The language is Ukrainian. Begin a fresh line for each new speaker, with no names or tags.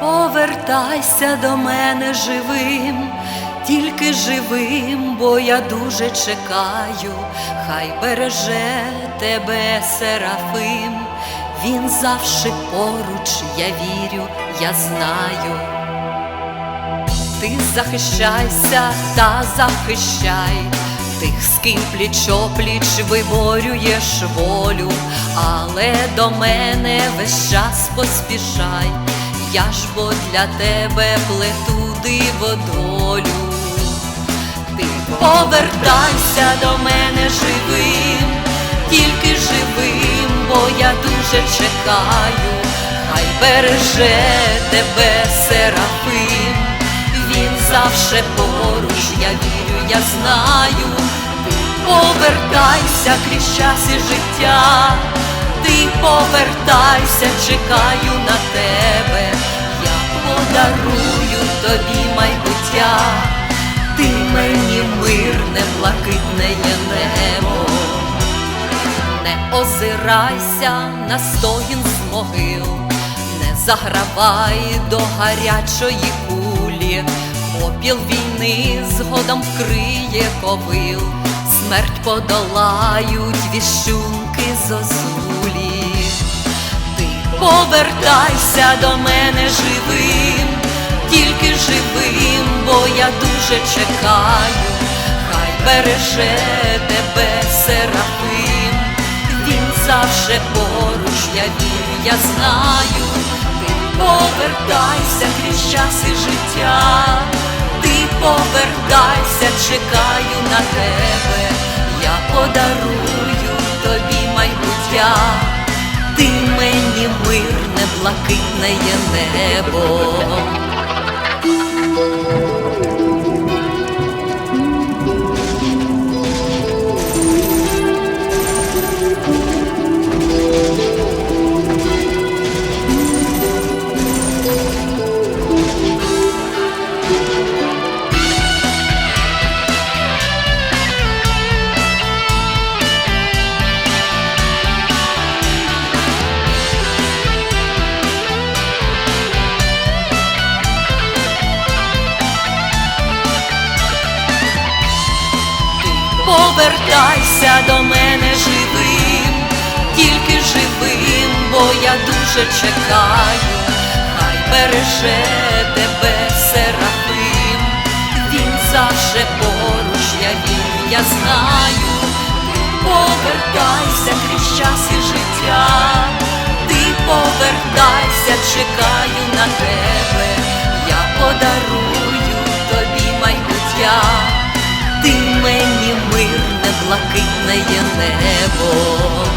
Повертайся до мене живим, тільки живим, бо я дуже чекаю, хай береже тебе Серафим, він завжди поруч, я вірю, я знаю. Ти захищайся та захищай тих, з ким пліч-опліч виборюєш волю, але до мене весь час поспішай, я ж бо для тебе плету диводолю. Ти повертайся до мене живим, чекаю, хай береже тебе Серафим, він завше поруч, я вірю, я знаю, ти повертайся крізь час і життя, ти повертайся, чекаю на тебе, я подарую тобі майбуття, ти мені мирне, блакитне небо. Не озирайся на стогін з могил, не загравай до гарячої кулі, попіл війни згодом вкриє ковил, смерть подолають віщунки зозулі. Ти повертайся до мене живим, тільки живим, бо я дуже чекаю, хай береже тебе Серафим, завжди поруч, я вірю, я знаю, ти повертайся крізь час і життя, ти повертайся, чекаю на тебе, я подарую тобі майбуття, ти мені мирне, блакитне є небо. Я дуже чекаю, хай береже тебе Серафим, він завжди поруч, я вірю, я знаю, ти повертайся крізь час і життя, ти повертайся, чекаю на тебе, я подарую тобі майбуття. Ти мені мирне, блакитне небо.